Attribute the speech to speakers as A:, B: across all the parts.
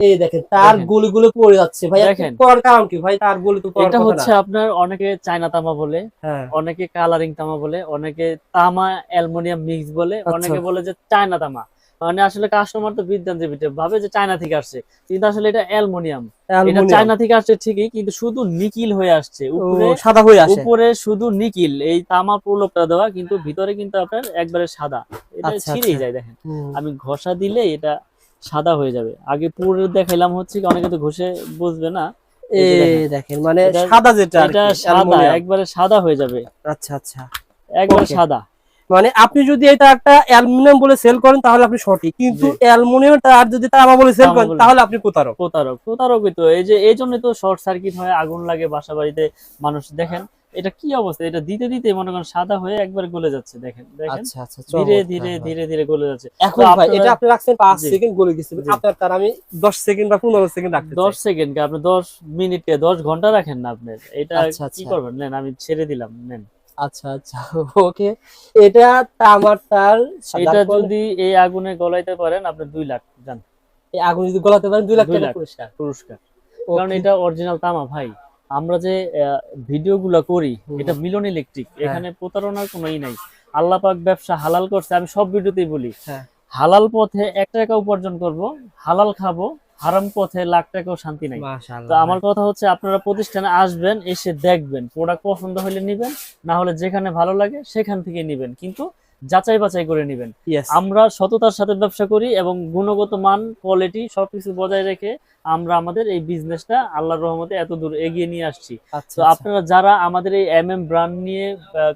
A: এই দেখেন তার গুলি গুলি পড়ে যাচ্ছে। ভাই। পর কারণ কি? ভাই তার গুলি তো
B: এটা হচ্ছে আপনার অনেকে চায়না তামা বলে
A: হ্যাঁ।
B: অনেকে কালারিং তামা বলে অনেকে তামা অ্যালুমিনিয়াম মিক্স বলে
A: আচ্ছা।
B: অনেকে বলে যে চায়না তামা। মানে আসলে কাস্টমার তো বিদ্যান্তি বিটে ভাবে যে চায়না থেকে আসছে কিন্তু আসলে এটা অ্যালুমিনিয়াম। এটা চায়না থেকে আসছে ঠিকই কিন্তু শুধু নিকিল হয়ে আসছে। উপরে
A: সাদা হয়ে আসে।
B: উপরে শুধু নিকিল এই তামা প্রলোভটা দেওয়া কিন্তু ভিতরে কিন্তু আপনার একবারে সাদা। এটা
A: আচ্ছা,
B: ছিঁড়েই
A: আচ্ছা।
B: যায় দেখেন। আমি ঘষা দিলে এটা সাদা হয়ে যাবে। আগে পুরো দেখাইলাম হচ্ছে কি অনেকে তো ঘষে বুঝবে না। দেখেন।
A: মানে সাদা যেটা
B: এটা সাদা একবারে সাদা হয়ে যাবে।
A: আচ্ছা আচ্ছা।
B: একবারে সাদা।
A: মানে আপনি যদি এটা একটা অ্যালুমিনিয়াম বলে সেল করেন তাহলে আপনি সঠিক কিন্তু। অ্যালুমিনিয়াম আর যদি তামা বলে সেল করেন তাহলে আপনি প্রতারক।
B: প্রতারক প্রতারকই তো। এই যে এই জন্য তো শর্ট সার্কিট হয় আগুন লাগে বাসা বাড়িতে মানুষ দেখেন। এটা কি অবস্থা? এটা দিতে দিতে মনে করেন সাদা হয়ে একবার গলে যাচ্ছে দেখেন দেখেন।
A: আচ্ছা আচ্ছা
B: ধীরে ধীরে ধীরে ধীরে গলে যাচ্ছে।
A: এখন ভাই এটা আপনি রাখছেন সেকেন্ড গলে গেছে। আপনার তার আমি দশ সেকেন্ড বা পনেরো সেকেন্ড রাখতে
B: দশ সেকেন্ড আপনি দশ মিনিট দশ ঘণ্টা রাখেন না আপনি। এটা
A: আচ্ছা,
B: কি। করবেন? নেন আমি ছেড়ে দিলাম নেন।
A: আচ্ছা আচ্ছা ওকে। এটা তামার তার
B: এটা যদি এই আগুনে গলাইতে পারেন আপনি দুই লাখ যান।
A: এই আগুন যদি গলাতে পারেন লাখ টাকা পুরস্কার।
B: কারণ এটা অরিজিনাল তামা ভাই। আমরা যে ভিডিও গুলা করি এটা মিলন ইলেকট্রিক
A: হ্যাঁ।
B: এখানে প্রতারণার কোনো ই নাই। আল্লাহ পাক ব্যবসা হালাল করছে আমি সব ভিডিওতেই বলি।
A: হ্যাঁ।
B: হালাল পথে এক টাকা উপার্জন করব হালাল খাব হারাম পথে লাখ টাকাও শান্তি নাই। তো আমার কথা হচ্ছে আপনারা প্রতিষ্ঠানে আসবেন এসে দেখবেন প্রোডাক্ট পছন্দ হলে নিবেন না হলে যেখানে ভালো লাগে সেখান থেকে নিবেন। কিন্তু যাচাই বাছাই করে নেবেন। আমরা সততার সাথে ব্যবসা করি এবং গুণগত মান কোয়ালিটি সবকিছু বজায় রেখে আমরা আমাদের এই বিজনেসটা আল্লাহর রহমতে এত দূর এগিয়ে নিয়ে আসছি।
A: আচ্ছা
B: তো আপনারা যারা আমাদের এই এম এম ব্র্যান্ড নিয়ে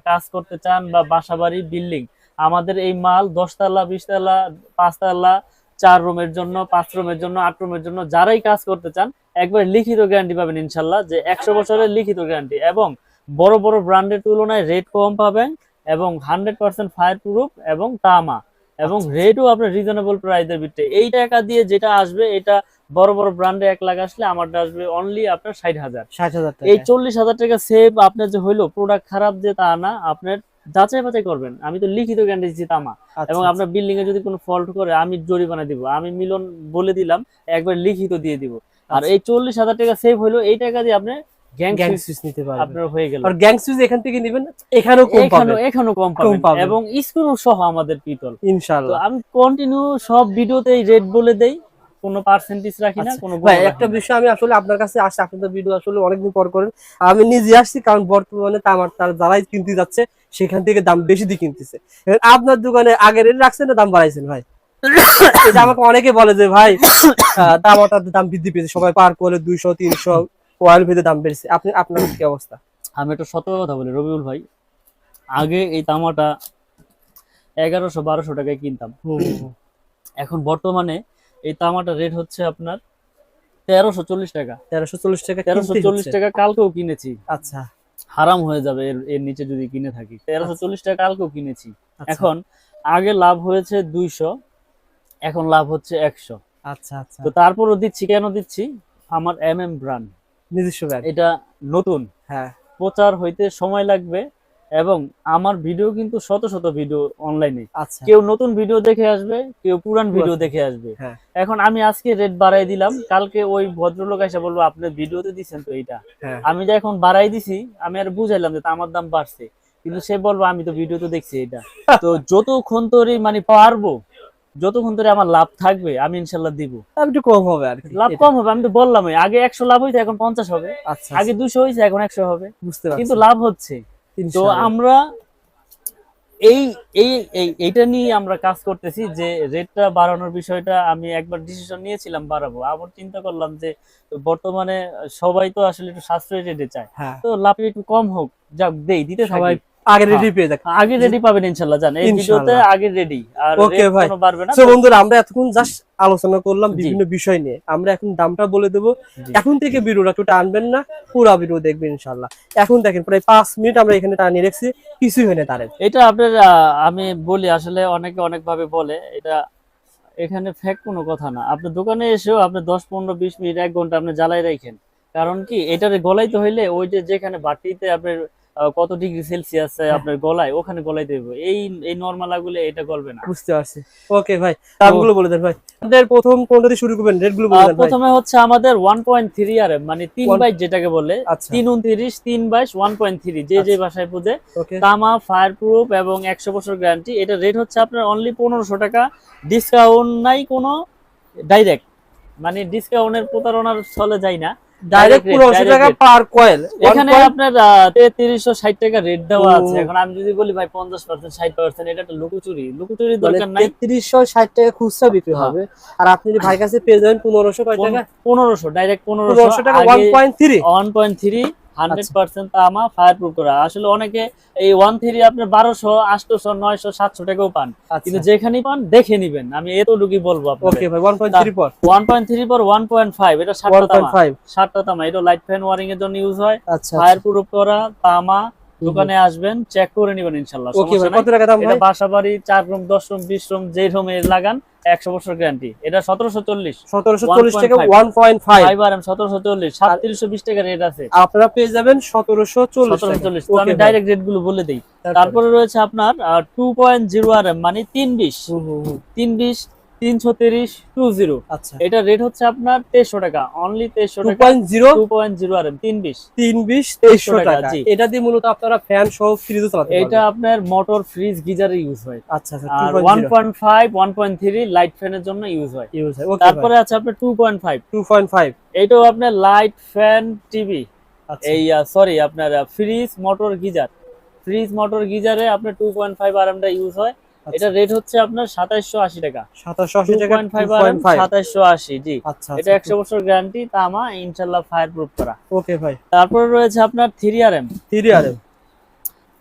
B: কাজ করতে চান বা বাসাবাড়ি বিল্ডিং আমাদের এই মাল দশতলা বিশতলা পাঁচতলা চার রুমের জন্য পাঁচ রুমের জন্য আট রুমের জন্য যারাই কাজ করতে চান একবার লিখিত গ্যারান্টি পাবেন ইনশাল্লাহ যে একশো বছরের লিখিত গ্যারান্টি এবং বড় বড় ব্র্যান্ডের তুলনায় রেট কম পাবেন। এবং হান্ড্রেড পার্সেন্ট ফায়ার প্রুফ এবং তামা এবং রেটও আপনার রিজনেবল প্রাইসের ভিতরে। এই টাকা দিয়ে যেটা আসবে এটা বড় বড় ব্র্যান্ডে এক লাখ আসলে আমারটা আসবে অনলি আপনার ষাট হাজার।
A: ষাট হাজার
B: এই চল্লিশ হাজার টাকা সেভ আপনার যে হইল প্রোডাক্ট খারাপ যে তা না আপনার যাচাই বাছাই করবেন। আমি তো লিখিত গ্যারান্টি দিচ্ছি তামা।
A: আচ্ছা,
B: এবং
A: আচ্ছা।
B: আপনার বিল্ডিং এ যদি কোনো ফল্ট করে আমি জরিমানা দিব। আমি মিলন বলে দিলাম একবার লিখিত দিয়ে দিব। আর
A: আচ্ছা।
B: এই চল্লিশ হাজার টাকা সেভ হইল এই টাকা দিয়ে আপনি গ্যাং
A: গ্যাং সুইচ নিতে পারবেন।
B: আপনার হয়ে গেল।
A: আর গ্যাং সুইচ এখান থেকে নেবেন এখানেও কম পাবেন।
B: এখানেও কম পাবেন। এবং স্ক্রু সহ আমাদের পিতল
A: ইনশাআল্লাহ।
B: আমি কন্টিনিউ সব ভিডিওতে রেট বলে দেই। কোনো পার্সেন্টেজ রাখি না
A: আচ্ছা,
B: কোনো
A: ভাই একটা বিষয় আমি আসলে আপনার কাছে আসছি ভিডিও আসলে অনেকদিন পর করেন। আমি নিজে আসছি কারণ বর্তমানে তামার তার যারাই কিনতে যাচ্ছে সেখান থেকে দাম বেশি দিয়ে কিনতেছে। আপনার দোকানে আগে রেট রাখছেন না দাম বাড়াইছেন ভাই? এটা আমাকে অনেকে বলে যে ভাই তামাটার দাম বৃদ্ধি পেয়েছে সবাই পার করে দুইশো তিনশো ওয়াল ভেদে দাম বেড়েছে। আপনি আপনার কি অবস্থা?
B: আমি একটা সত্য কথা বলি রবিউল ভাই আগে এই তামাটা এগারোশো বারোশো টাকায় কিনতাম। এখন বর্তমানে এই তামাটা রেট হচ্ছে আপনার তেরোশো চল্লিশ টাকা।
A: তেরোশো চল্লিশ টাকা
B: তেরোশো চল্লিশ টাকা কালকেও কিনেছি।
A: আচ্ছা।
B: হারাম হয়ে যাবে এর এর নিচে যদি কিনে থাকি। তেরোশো চল্লিশ টাকা কালকেও কিনেছি।
A: আচ্ছা,
B: এখন আগে লাভ হয়েছে দুইশো এখন লাভ হচ্ছে একশো।
A: আচ্ছা আচ্ছা।
B: তো তারপরও দিচ্ছি কেন দিচ্ছি? আমার এম এম ব্র্যান্ড
A: নিজস্ব ব্যাগ।
B: এটা নতুন।
A: হ্যাঁ।
B: প্রচার হইতে সময় লাগবে এবং আমার ভিডিও কিন্তু শত শত ভিডিও অনলাইনে
A: আচ্ছা।
B: কেউ নতুন ভিডিও দেখে আসবে কেউ পুরান ভিডিও দেখে আসবে।
A: হ্যাঁ।
B: এখন আমি আজকে রেট বাড়াই দিলাম। কালকে ওই ভদ্রলোক এসে বলব আপনি ভিডিওতে দিচ্ছেন তো এইটা?
A: হ্যাঁ।
B: আমি যে এখন বাড়াই দিছি আমি আর বুঝাইলাম যে আমার দাম বাড়ছে। কিন্তু সে বলব আমি তো ভিডিও তো দেখছি এটা তো যতক্ষণ তোর মানে পারব যতক্ষণ ধরে আমার লাভ থাকবে আমি ইনশাল্লাহ দিব।
A: একটু কম হবে আর
B: লাভ কম হবে আমি তো বললামই আগে একশো লাভ হয়েছে এখন পঞ্চাশ হবে।
A: আচ্ছা
B: আগে দুশো হয়েছে এখন একশো হবে।
A: বুঝতে পারছি।
B: কিন্তু লাভ হচ্ছে। তো আমরা এই এই এই- এইটা নিয়ে আমরা কাজ করতেছি যে রেটটা বাড়ানোর বিষয়টা আমি একবার ডিসিশন নিয়েছিলাম বাড়াবো। আবার চিন্তা করলাম যে বর্তমানে সবাই তো আসলে একটু সাশ্রয়ী রেটে চায়।
A: হ্যাঁ।
B: তো লাভ একটু কম হোক যাক দেই দিতে
A: সবাই আগে রেডি পেয়ে যাক।
B: আগে রেডি পাবেন জান এই। ভিডিওতে আগে রেডি আর
A: ভাই।
B: না
A: বন্ধুরা আমরা এতক্ষণ জাস্ট আলোচনা করলাম বিভিন্ন বিষয় নিয়ে। আমরা এখন দামটা বলে দেবো। এখন থেকে ভিডিওটা একটু টানবেন না পুরো ভিডিও দেখবেন এখন দেখেন প্রায় মিনিট আমরা এখানে টানিয়ে রেখেছি কিছুই তারের।
B: এটা আপনার আমি বলি আসলে অনেকে অনেক ভাবে বলে এটা এখানে ফেক কোনো কথা না। আপনি দোকানে এসেও আপনি দশ পনেরো বিশ মিনিট এক ঘণ্টা আপনি জ্বালাই রাখেন। কারণ কি এটারে গলাইতে হইলে ওই যে যেখানে বাটিতে আপনার কত ডিগ্রি সেলসিয়াস আপনার গলায়? ওখানে গলায় দেবো। এই এই নর্মাল আগুলে এটা গলবে না।
A: বুঝতে পারছি। ওকে ভাই দামগুলো বলে দেন ভাই। আমাদের প্রথম কোনটা দিয়ে শুরু করবেন? রেটগুলো বলে দেন
B: প্রথমে হচ্ছে আমাদের ওয়ান পয়েন্ট থ্রি আর মানে তিন
A: One-
B: বাইশ যেটাকে বলে
A: আচ্ছা।
B: তিন উনত্রিশ তিন বাইশ ওয়ান পয়েন্ট থ্রি যে যে ভাষায় বুঝে। তামা ফায়ার প্রুফ এবং একশো বছর গ্যারান্টি এটা রেট হচ্ছে আপনার অনলি পনেরোশো টাকা। ডিসকাউন্ট নাই কোনো ডাইরেক্ট মানে ডিসকাউন্টের প্রতারণার চলে যায় না।
A: ডাইরেক্ট
B: পুরো
A: 1500 টাকা। পার কয়েল
B: এখানে আপনার তেত্রিশশো ষাট টাকা রেট দেওয়া আছে। এখন আমি যদি বলি ভাই পঞ্চাশ পার্সেন্ট ষাট পার্সেন্ট এটা একটা লুকোচুরি। লুকোচুরি
A: মানে
B: দরকার নাই।
A: 3360 টাকা খুচরা বিক্রি
B: হ্যাঁ।
A: হবে। আর আপনি যদি ভাই কাছে পেয়ে যাবেন 1500 কয় টাকা?
B: পনেরোশো ডাইরেক্ট
A: 1500
B: পনেরোশো
A: টাকা 1.3
B: ওয়ান পয়েন্ট থ্রি হান্ড্রেড
A: আচ্ছা।
B: পার্সেন্ট তামা ফায়ার প্রুফ করা। আসলে অনেকে এই ওয়ান থ্রি আপনার বারোশো আটশোশো নয়শো সাতশো টাকাও পান। কিন্তু
A: আচ্ছা
B: যেখানেই পান দেখে নিবেন। আমি এতটুকুই বলব
A: ওকে 1.3 পর।
B: ওয়ান পয়েন্ট থ্রি পর ওয়ান পয়েন্ট ফাইভ এটা সাতটা তামা। সাতটা তামা এটা লাইট ফ্যান ওয়ারিং এর জন্য ইউজ হয়।
A: আচ্ছা
B: ফায়ার প্রুফ করা তামা দোকানে আসবেন চেক করে নিবেন ইনশাল্লাহ
A: কত টাকা দাম
B: এটা বাসা বাড়ি চার রুম দশ রুম বিশ রুম যে রুমে লাগান একশো বছর গ্যারান্টি এটা সতেরোশো চল্লিশ।
A: 1740 টাকা
B: 1.5
A: 1.5
B: ফাইভ সতেরোশো চল্লিশ সাতত্রিশশো বিশ টাকা রেট আছে।
A: আপনারা পেয়ে যাবেন 1740
B: সতেরোশো চল্লিশ।
A: ওকে
B: আমি ডাইরেক্ট রেটগুলো বলে দিই।
A: তারপরে?
B: রয়েছে আপনার two point zero R M মানে তিন বিশ। তিন বিশ তিনশো তিরিশ টু জিরো।
A: আচ্ছা।
B: এটা রেট হচ্ছে আপনার তেইশশো টাকা। অনলি তেইশশো টাকা।
A: 2.0
B: টু পয়েন্ট জিরো আর তিন বিশ।
A: 320 2300
B: টাকা,
A: টাকা। এটা দিয়ে মূলত আপনারা ফ্যান সহ ফ্রিজও চালাতে
B: এটা আপনার মোটর ফ্রিজ গিজারে ইউজ হয়।
A: আচ্ছা আচ্ছা
B: আর one point five one point three light ফ্যানের জন্য ইউজ হয়।
A: ইউজ হয়
B: তারপরে আছে আপনার টু পয়েন্ট ফাইভ
A: 2.5
B: এইটাও আপনার লাইট ফ্যান টিভি এই সরি আপনার fridge motor geyser. Fridge motor গিজারে আপনার টু পয়েন্ট ফাইভ আর এমটা ইউজ হয়। এটা রেট হচ্ছে আপনার সাতাইশশো আশি টাকা।
A: 2780 টাকা
B: এম
A: 2.5
B: সাতাইশশো আশি জি।
A: আচ্ছা
B: এটা একশো বছর গ্যারান্টি তামা ইনশাল্লাহ ফায়ার প্রুফ করা।
A: ওকে ভাই।
B: তারপরে রয়েছে আপনার three R M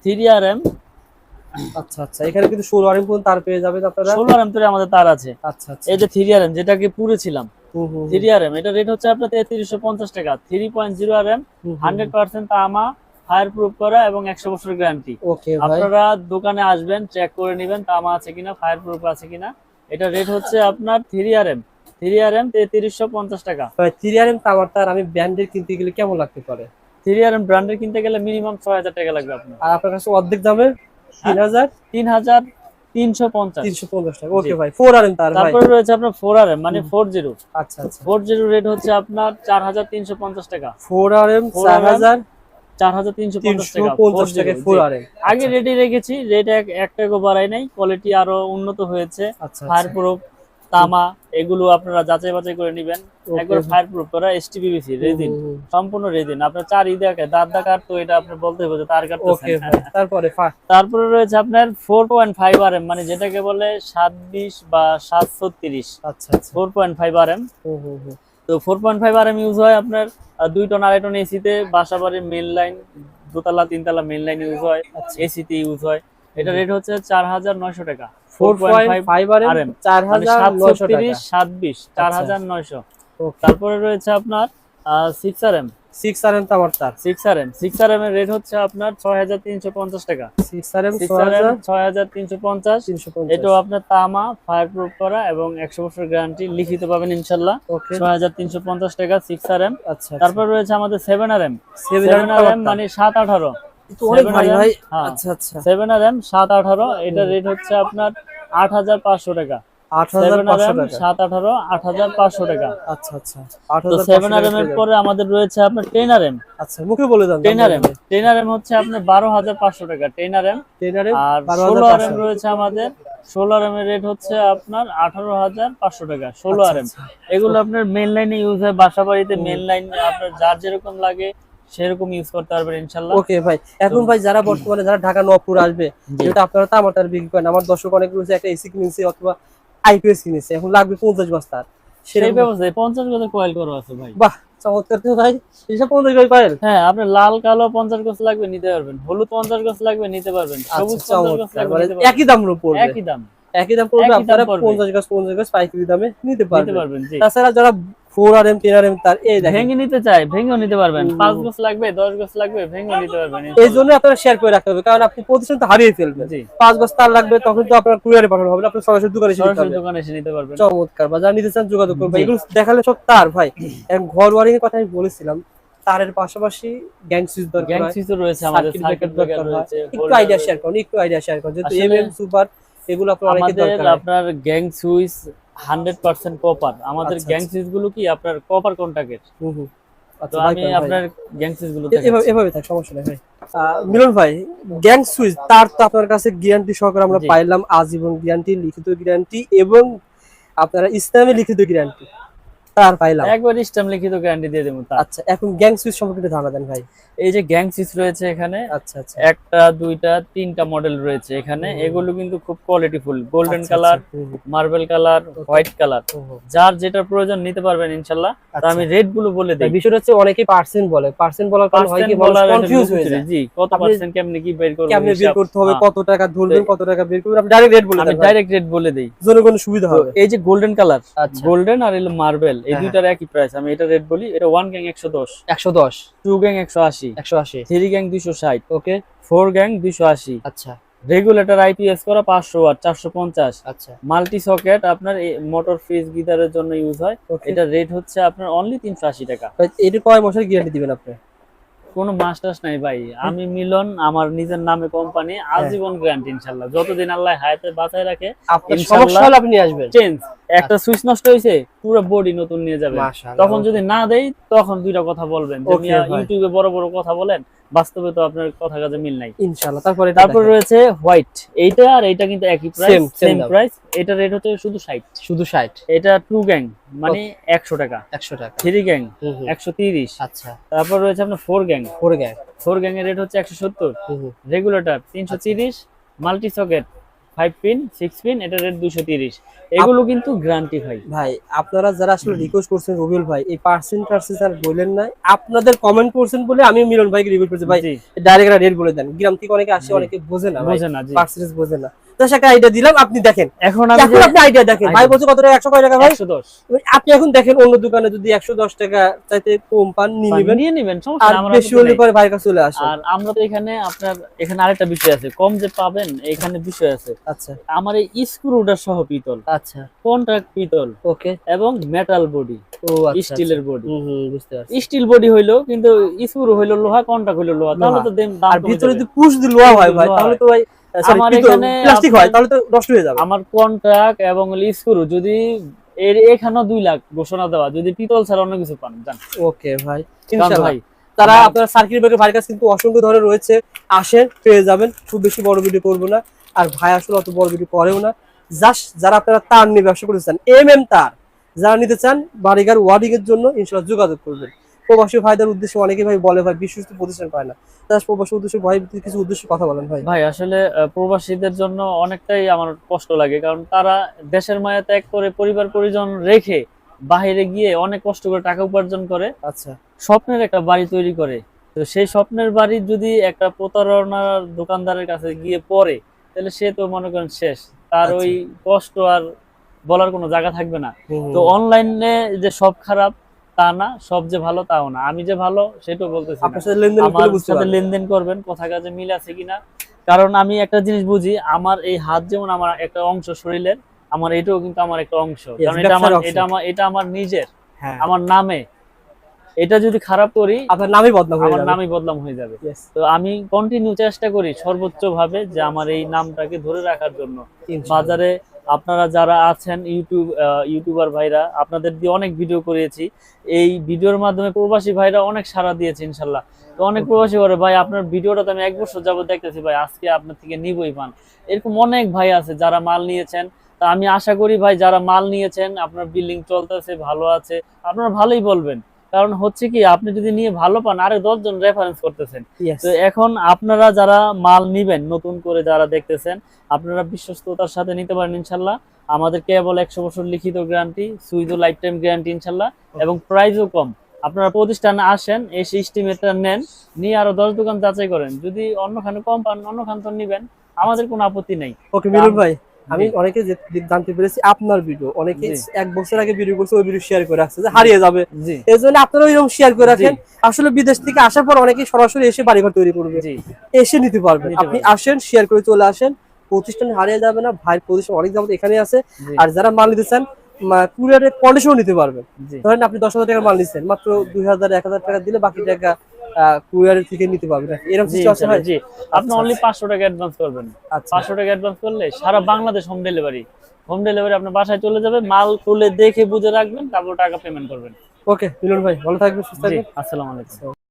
B: three R M
A: আচ্ছা আচ্ছা এখানে কিন্তু 16 আরএম তার পেয়ে যাবেন আপনারা?
B: ষোলো আর এম তো আমাদের তার আছে।
A: আচ্ছা আচ্ছা।
B: এই যে থ্রি আর এম যেটাকে পুরেছিলাম
A: হুম, হুম,
B: থ্রি এটা রেট হচ্ছে আপনার তেত্রিশশো পঞ্চাশ টাকা। Three point zero R M
A: হুম,
B: হান্ড্রেড পার্সেন্ট তামা ফায়ার প্রুফ করা এবং একশো বছর গ্যারান্টি আপনারা দোকানে আসবেন চেক করে নেবেন তামা আছে কিনা ফায়ার প্রুফ আছে কিনা। এটা রেট হচ্ছে আপনার three R M three R M তেত্রিশশো পঞ্চাশ টাকা।
A: ভাই 3 আরএম তামার তার আমি ব্র্যান্ডের কিনতে গেলে কেমন লাগতে পারে?
B: থ্রি আর এম ব্র্যান্ডের কিনতে গেলে মিনিমাম ছয় হাজার টাকা লাগবে আপনার।
A: আর আপনার কাছে অর্ধেক দামে 3000
B: তিন হাজার তিনশো পঞ্চাশ।
A: 350 টাকা। ওকে ভাই 4 আরএম তার ভাই।
B: তারপরে রয়েছে আপনার ফোর আর এম মানে ফোর জিরো
A: আচ্ছা
B: ফোর জিরো রেট হচ্ছে আপনার চার হাজার তিনশো পঞ্চাশ টাকা।
A: 4 আরএম
B: 4 RM
A: 4000
B: চার হাজার তিনশো পঞ্চাশ টাকা
A: 350 টাকা 4
B: 4 আগে রেটে রেখেছি রেট এক টাকা বাড়াই নাই কোয়ালিটি আরও উন্নত হয়েছে
A: আচ্ছা
B: ফায়ার
A: আচ্ছা।
B: প্রুফ তামা এগুলো আপনারা যাচাই বাছাই করে নেবেন। একবার ফায়ার প্রুফ করা এসটিপিবিসি রেজিন
A: হুম, হুম, হুম।
B: সম্পূর্ণ রেজিন আপনার চার ঈদে দাঁত দা কাট তো এটা আপনি বলতে হবে যে তার কাটতেছেন
A: তারপরে
B: তারপরে রয়েছে আপনার four point five R M মানে যেটাকে বলে সাত বিশ বা সাতশো তিরিশ
A: আচ্ছা আচ্ছা।
B: Four point five R M
A: হুম, হুম, হুম।
B: তো four point five R M use হয় আপনার দুই টন আড়াই টন এসিতে বাসা বাড়ির মেন লাইন দোতলা তিনতলা মেন লাইন ইউজ হয়
A: আচ্ছা।
B: এসিতে ইউজ হয়। এটা রেট হচ্ছে চার হাজার নয়শো টাকা।
A: 4.5 আরএম
B: RM, মানে
A: 4900 টাকা
B: তিরিশ সাত বিশ চার হাজার নয়শো। তারপরে রয়েছে আপনার সিক্স আর এম
A: 6 আরএম তামার তার
B: six R M six R M এর রেট হচ্ছে আপনার ছয় হাজার তিনশো পঞ্চাশ টাকা। সিক্স আর এম ছয় হাজার তিনশো পঞ্চাশ।
A: 6350
B: এটাও আপনার তামা ফায়ার প্রুফ করা এবং একশো বছর গ্যারান্টি লিখিত পাবেন ইনশাল্লাহ। ছয় হাজার তিনশো পঞ্চাশ টাকা সিক্স আর এম
A: আচ্ছা
B: তারপর রয়েছে আমাদের seven R M seven R M মানে সাত আঠারো। সেভেন আর এম সাত আঠারো এটা রেট হচ্ছে আপনার আট হাজার পাঁচশো টাকা। আর এম
A: আচ্ছা আচ্ছা।
B: তো
A: 8500
B: সেভেন আর
A: টাকা
B: এম এর
A: পেয়ে
B: পরে আমাদের রয়েছে আপনার টেন এম
A: আচ্ছা মুখে বলে দেন
B: টেন এম টেন এম হচ্ছে আপনার বারো হাজার পাঁচশো টাকা। টেন এম
A: 10 আরএম
B: আর ষোলো আর এম রয়েছে আমাদের। ষোলো আর এম এর রেট হচ্ছে আপনার আঠারো হাজার পাঁচশো টাকা। ষোলো আর এম এগুলো আপনার মেন লাইনে ইউজ হয়। বাসা বাড়িতে মেন লাইন আপনার যার যেরকম লাগে সেরকম ইউজ করতে পারবেন ইনশাল্লাহ।
A: ওকে ভাই। এখন ভাই যারা বর্তমানে যারা ঢাকা নবপুর আসবে। যেটা আপনারা তামাটার বিক্রি করেন আমার দর্শক অনেক রয়েছে একটা এসি কিনেছে অথবা আইপিএস কিনেছে এখন লাগবে পঞ্চাশ
B: বস্তার। পঞ্চাশ কয়েল করা আছে ভাই।
A: বাহ চমৎকার তো ভাই। এসব পঞ্চাশ পারেন
B: হ্যাঁ আপনার লাল কালো পঞ্চাশ গজ লাগবে নিতে পারবেন। হলুদ পঞ্চাশ গজ লাগবে নিতে পারবেন। সবুজ
A: আচ্ছা
B: পঞ্চাশ গজ লাগবে
A: মানে একই দাম পড়বে।
B: একই দাম।
A: একই দাম পড়বে আপনারা পঞ্চাশ গাছ পঞ্চাশ গাছ পাইকারি দামে নিতে পারবেন। তাছাড়া যারা four R M R M তার এই দেখেন।
B: ভেঙে নিতে চাই ভেঙেও নিতে পারবেন। পাঁচ গজ লাগবে দশ গজ লাগবে ভেঙেও নিতে পারবেন।
A: এই জন্য আপনারা শেয়ার করে রাখতে হবে কারণ আপনি প্রতিষ্ঠান তো হারিয়ে ফেলবেন। পাঁচ গাছ তার লাগবে তখন তো আপনার কুরিয়ারে পাঠানো হবে না, আপনার সরাসরি দোকানে
B: সরাসরি দোকানে এসে নিতে পারবেন।
A: চমৎকার বা যারা নিতে চান যোগাযোগ করবেন। এগুলো দেখালে সব তার ভাই। এখন ঘর ওয়ারিং এর কথা আমি বলেছিলাম তারের পাশাপাশি গ্যাং সুইচ দরকার
B: গ্যাং সুইচও রয়েছে আমাদের
A: সার্কিট ব্রেকার
B: রয়েছে
A: একটু আইডিয়া শেয়ার করুন একটু আইডিয়া শেয়ার করুন। যেহেতু এমএম সুপার এগুলো আপনার
B: আমাদের
A: দরকার
B: আপনার gang switch hundred percent copper আমাদের গ্যাং
A: আচ্ছা।
B: সুইচগুলো কি আপনার কপার কন্টাক্টের। তো
A: আচ্ছা,
B: আমি আপনার গ্যাং
A: সুইচগুলো এভাবে এভাবে থাক সমস্যা নেই ভাই। মিলন ভাই গ্যাং সুইচ তার তো আপনার কাছে গ্যারান্টি সহকারে আমরা পাইলাম আজীবন গ্যারান্টি লিখিত গ্যারান্টি এবং আপনারা ইসলামে লিখিত গ্যারান্টি তার পাইলাম।
B: একবার লিখিত গ্যারান্টি দিয়ে দেবো
A: আচ্ছা এখন গ্যাং সুইচ সম্পর্কে ধারণা দেন ভাই।
B: এই যে গ্যাং সুইচ রয়েছে এখানে
A: আচ্ছা আচ্ছা।
B: একটা দুইটা তিনটা মডেল রয়েছে এখানে। এগুলো কিন্তু খুব qualityful golden colour marble colour white colour. যার যেটা প্রয়োজন নিতে পারবেন ইনশাল্লাহ। তো
A: আচ্ছা।
B: আমি রেটগুলো বলে দিই।
A: বিষয়টা হচ্ছে অনেকে পার্সেন্ট বলে। পার্সেন্ট বলার কারণে হয় কি মানুষ কনফিউজ হয়ে যায়।
B: জি কত পার্সেন্ট কেমনে কি বের করবেন
A: কেমনে বের করতে হবে
B: হ্যাঁ।
A: কত টাকা ধরবেন কত টাকা বের করবেন আপনি ডাইরেক্ট রেট বলে
B: আমি ডাইরেক্ট রেট বলে দেই।
A: জনগণের সুবিধা হবে।
B: এই যে গোল্ডেন কালার গোল্ডেন আর মার্বেল এই
A: হ্যাঁ,
B: দুইটার একই প্রাইস আমি এটা রেট বলি এটা ওয়ান গ্যাং একশো দশ।
A: একশো দশ।
B: টু গ্যাং একশো আশি। আশি।
A: একশো আশি।
B: থ্রি গ্যাং দুইশো ষাট
A: ওকে?
B: ফোর গ্যাং দুইশো আশি।
A: আচ্ছা।
B: রেগুলেটর আইপিএস করা পাঁচশো ওয়াট চারশো পঞ্চাশ।
A: আচ্ছা।
B: মাল্টি সকেট আপনার মোটর ফ্রিজ গিটারের জন্য ইউজ হয়। এটা রেট হচ্ছে আপনার অনলি তিনশো আশি টাকা।
A: এটা কয় মাসের গ্যারান্টি দিবেন আপনি?
B: কোনো মাস্টার্স নাই ভাই। আমি মিলন আমার নিজের নামে কোম্পানি
A: হ্যাঁ।
B: আজীবন গ্যারান্টি ইনশাল্লাহ। যতদিন আল্লাহ হায়াতে বাঁচায় রাখে
A: সমস্যা হলে আপনি আসবেন।
B: চেঞ্জ একটা সুইচ নষ্ট হয়েছে পুরো বডি নতুন নিয়ে যাবে। তখন যদি না দেই তখন দুইটা কথা বলবেন। ইউটিউবে বড় বড় কথা বলেন বাস্তবে তো আপনার কথা কাজে মিল নাই।
A: ইনশাআল্লাহ তারপরে
B: তারপর রয়েছে হোয়াইট এইটা আর এইটা কিন্তু একই প্রাইস সেম প্রাইস এটা রেট হচ্ছে শুধু 60
A: শুধু 60
B: এটা টু গ্যাং মানে 100 টাকা।
A: 100 টাকা।
B: থ্রি গ্যাং
A: হুম হুম।
B: 130
A: আচ্ছা।
B: তারপর রয়েছে আপনার four gang
A: four gang
B: four gang এর রেট হচ্ছে 170
A: হুম হুম।
B: Regulator 330 multi socket 5 pin 6 pin এটা রেট 230 এগুলো কিন্তু গ্যারান্টি ভাই।
A: ভাই আপনারা যারা আসলে রিকোয়েস্ট করছেন রবিউল ভাই এই পার্সেন্ট টার্সেন্ট আর বললেন না আপনাদের কমেন্ট করছেন বলে আমি মিলন ভাইকে রিকোয়েস্ট করছি। ভাই ডাইরেক্ট রেট বলে দেন। গ্রাম থেকে অনেকে আসে অনেকে বোঝে না
B: বোঝে না
A: পার্সেন্টেজ বোঝে না। একটা আইডিয়া দিলাম আপনি দেখেন।
B: এখন
A: এখন আপনি আইডিয়া দেখেন। ভাই। বলছে কত টাকা? একশো কয় টাকা ভাই?
B: 110
A: আপনি এখন দেখেন অন্য দোকানে যদি একশো দশ টাকা চাইতে কম পান নিয়ে নেবেন।
B: নিয়ে নেবেন
A: আর
B: আমার
A: বেশি হলে পরে ভাইয়ের কাছে চলে
B: আর আমরা তো এখানে আপনার এখানে আরেকটা বিষয় আছে। কম যে পাবেন এখানে বিষয় আছে।
A: আচ্ছা।
B: আমার এই স্ক্রুটার সহ পিতল।
A: আচ্ছা।
B: কন্ট্রাক্ট পিতল
A: ওকে
B: এবং মেটাল বডি স্টিলের বডি।
A: হুম হুম বুঝতে পারছি।
B: স্টিল বডি হইল কিন্তু স্ক্রু হইল লোহা কন্ট্রাক্ট হইল লোহা তাহলে তো দাম দাম
A: আর ভিতরে যদি পুশ দি লোহা হয় ভাই তাহলে তো ভাই
B: আমার এখানে
A: প্লাস্টিক হয় তাহলে তো নষ্ট হয়ে যাবে।
B: আমার কন্ট্রাক্ট এবং স্ক্রু যদি এর এখানেও দুই লাখ ঘোষণা দেওয়া যদি পিতল ছাড়া অন্য কিছু পান জান।
A: ওকে ভাই
B: ভাই।
A: তারা আপনার সার্কিট ব্রেকার ভাইয়ের কাছে কিন্তু অসংখ্য ধরনের রয়েছে আসেন পেয়ে যাবেন। খুব বেশি বড় ভিডিও করব না। আর ভাই আসলে অত বড় ভিডিও করেও না। জাস্ট যারা আপনারা তার নিয়ে ব্যবসা করতে চান এম এম তার। যারা নিতে চান বাড়িঘর ওয়ার্ডিং এর জন্য ইনশাল্লাহ যোগাযোগ করবেন। প্রবাসী ভাইদের উদ্দেশ্যে অনেকে ভাই বলে ভাই বিশ্বস্ত প্রতিষ্ঠান পায় না। জাস্ট প্রবাসী উদ্দেশ্যে ভাই কিছু উদ্দেশ্যে কথা বলেন ভাই।
B: ভাই আসলে প্রবাসীদের জন্য অনেকটাই আমার কষ্ট লাগে কারণ তারা দেশের মায়া ত্যাগ করে পরিবার পরিজন রেখে বাইরে গিয়ে অনেক কষ্ট করে টাকা উপার্জন করে।
A: আচ্ছা।
B: স্বপ্নের একটা বাড়ি তৈরি করে। তো সেই স্বপ্নের বাড়ি যদি একটা প্রতারণার দোকানদারের কাছে গিয়ে পড়ে তাহলে সে তো মনে করেন শেষ। তার
A: আচ্ছা।
B: ওই কষ্ট আর বলার কোনো জায়গা থাকবে না। তো অনলাইনে যে সব খারাপ তা না সব যে ভালো তাও না। আমি যে ভালো সেটাও বলতেছি আমার সাথে লেনদেন করবেন কথা কাজে মিল আছে কিনা। কারণ আমি একটা জিনিস বুঝি আমার এই হাত যেমন আমার একটা অংশ শরীরের আমার এটাও কিন্তু আমার একটা অংশ। কারণ এটা আমার এটা আমার এটা আমার নিজের
A: হ্যাঁ।
B: আমার নামে। এটা যদি খারাপ করি
A: আপনার নামই বদনাম
B: আমার নামই বদনাম হয়ে যাবে। তো আমি কন্টিনিউ চেষ্টা করি সর্বোচ্চ ভাবে যে আমার এই নামটাকে ধরে রাখার জন্য। বাজারে আপনারা যারা আছেন ইউটিউব ইউটিউবার ভাইরা আপনাদের দিয়ে অনেক ভিডিও করিয়েছি। এই ভিডিওর মাধ্যমে প্রবাসী ভাইরা অনেক সাড়া দিয়েছে ইনশাল্লাহ। তো অনেক প্রবাসী করে ভাই আপনার ভিডিওটা তো আমি এক বছর যাবত দেখতেছি ভাই আজকে আপনার থেকে নিবই পান এরকম অনেক ভাই আছে যারা মাল নিয়েছেন। তা আমি আশা করি ভাই যারা মাল নিয়েছেন আপনার বিল্ডিং চলতেছে ভালো আছে আপনারা ভালোই বলবেন। কারণ হচ্ছে কি আপনি যদি নিয়ে ভালো পান আরে দশজন রেফারেন্স করতেছেন। তো এখন আপনারা যারা মাল নিবেন নতুন করে যারা দেখতেছেন আপনারা বিশ্বস্ততার সাথে নিতে পারেন ইনশাল্লাহ। আমাদের কেবল একশো বছর লিখিত গ্যারান্টি সুইজো লাইফ টাইম গ্যারান্টি ইনশাল্লাহ। এবং প্রাইসও কম। আপনারা প্রতিষ্ঠানে আসেন এসে স্টিমেটটা নেন নিয়ে আরও দশ দোকান যাচাই করেন। যদি অন্যখানে কম পান অন্যখান তো নিবেন। আমাদের কোনো আপত্তি নেই।
A: ওকে মিলন ভাই আমি অনেকে জানতে পেরেছি আপনার ভিডিও অনেকে এক বছর আগে ভিডিও করছে ওই ভিডিও শেয়ার করে রাখছে যে হারিয়ে যাবে। এই জন্য আপনারা ওইরকম শেয়ার করে রাখেন। আসলে বিদেশ থেকে আসার পর অনেকে সরাসরি এসে বাড়িঘর তৈরি করবে। এসে নিতে পারবেন। আপনি আসেন শেয়ার করে চলে আসেন। প্রতিষ্ঠান হারিয়ে যাবে না ভাই প্রতিষ্ঠান অনেক যাবত এখানে আছে। আর যারা মাল নিতে চান কুরিয়ারে কন্ডিশনও নিতে পারবেন। ধরেন আপনি দশ হাজার টাকার মাল নিচ্ছেন মাত্র দুই হাজার এক হাজার টাকা দিলে বাকি টাকা কুরিয়ারের থেকে নিতে পারবেন এরকম কিছু আছে
B: জি আপনি
A: আচ্ছা,
B: অনলি পাঁচশো টাকা অ্যাডভান্স করবেন।
A: আচ্ছা।
B: পাঁচশো টাকা অ্যাডভান্স করলে সারা Bangladesh home delivery home delivery আপনার বাসায় চলে যাবে মাল খুলে দেখে বুঝে রাখবেন তারপর টাকা পেমেন্ট করবেন।
A: ওকে মিলন ভাই ভালো থাকবেন সুস্থ থাকবেন।
B: আসসালামু আলাইকুম।